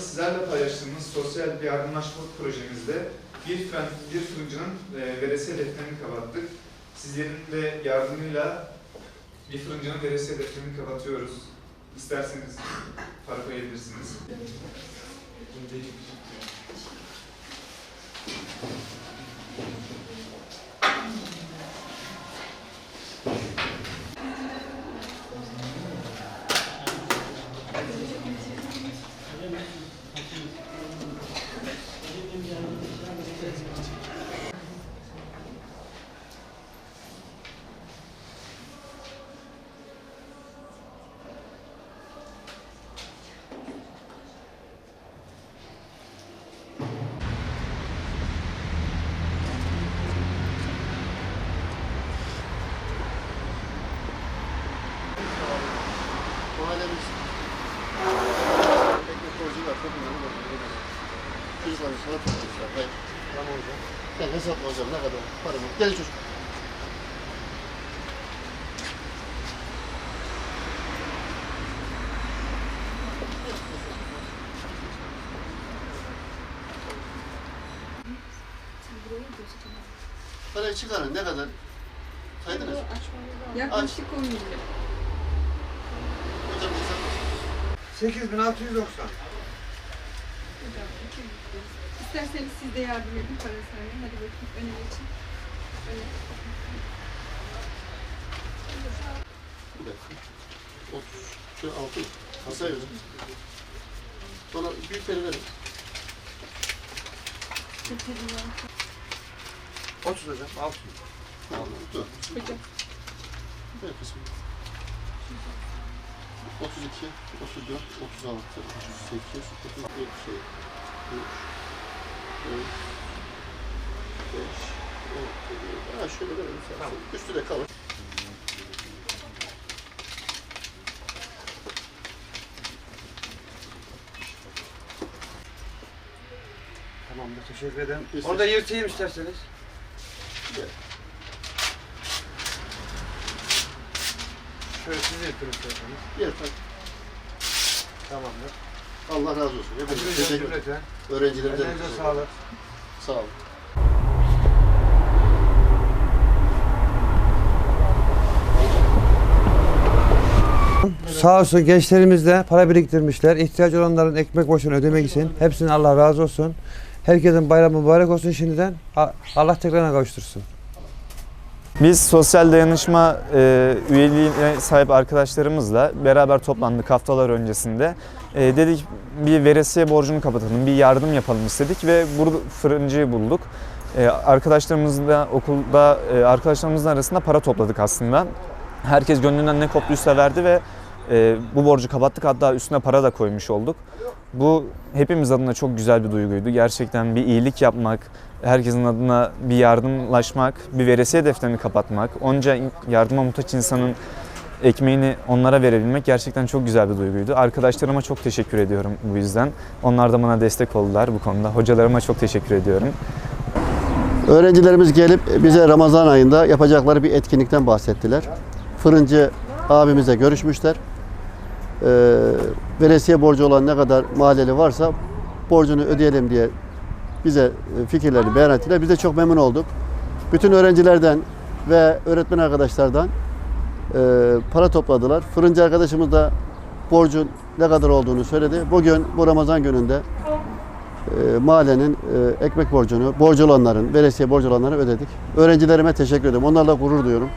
Sizlerle paylaştığımız sosyal bir yardımlaşma projemizde bir, fren, bir fırıncının e, veresiye defterini kapattık. Sizlerin de yardımıyla bir fırıncının veresiye defterini kapatıyoruz. İsterseniz para koyabilirsiniz. Mahallemiz var. Çok önemli borcu. Çocukların sana tutmuşlar. Hayır. Tamam hocam. Ben hesaplayacağım ne kadar paramız. Gelin çocuk. Parayı çıkarın ne kadar? Saydınız. Yaklaşık 10 milyon. Hocam hesaplasın. 8690. Hocam 200 lira. İsterseniz siz de yardım edin para saymayın. Hadi bakayım öne geçin. Öne. Bir dakika. 30. Şu altı. Masaya hocam. Bana büyükleri verin. 30 hocam 600. Tamam. Dur. Hocam. Ver kısmı. 32, 34, 36, 38, 37, 3, 4, 5, 6, Ha şöyle verelim sen. Tamam. Üstü de kalır. Tamamdır teşekkür ederim. Biz Onu da yırtayım isterseniz. Gel. Şöyle siz yırtın isterseniz. Gel tak. Tamamdır. Allah razı olsun. Hepinize hocam teşekkür ederim. Öğrencilerimize de Ellerinize teşekkür sağlık. Sağ olun. Sağ olsun gençlerimiz de para biriktirmişler. İhtiyacı olanların ekmek borcunu ödemek için. Hepsine Allah razı olsun. Herkesin bayramı mübarek olsun şimdiden. Allah tekrarına kavuştursun. Biz sosyal dayanışma e, üyeliğine sahip arkadaşlarımızla beraber toplandık haftalar öncesinde. E, dedik bir veresiye borcunu kapatalım, bir yardım yapalım istedik ve burada fırıncıyı bulduk. E, arkadaşlarımızla okulda e, arkadaşlarımızın arasında para topladık aslında. Herkes gönlünden ne koptuysa verdi ve e, bu borcu kapattık hatta üstüne para da koymuş olduk. Bu hepimiz adına çok güzel bir duyguydu. Gerçekten bir iyilik yapmak, herkesin adına bir yardımlaşmak, bir veresiye defterini kapatmak, onca yardıma muhtaç insanın ekmeğini onlara verebilmek gerçekten çok güzel bir duyguydu. Arkadaşlarıma çok teşekkür ediyorum bu yüzden. Onlar da bana destek oldular bu konuda. Hocalarıma çok teşekkür ediyorum. Öğrencilerimiz gelip bize Ramazan ayında yapacakları bir etkinlikten bahsettiler. Fırıncı abimizle görüşmüşler. Ee, veresiye borcu olan ne kadar mahalleli varsa borcunu ödeyelim diye bize e, fikirlerini beyan ettiler. Biz de çok memnun olduk. Bütün öğrencilerden ve öğretmen arkadaşlardan e, para topladılar. Fırıncı arkadaşımız da borcun ne kadar olduğunu söyledi. Bugün bu Ramazan gününde e, mahallenin e, ekmek borcunu, borcu olanların, veresiye borcu olanlara ödedik. Öğrencilerime teşekkür ederim. Onlarla gurur duyuyorum.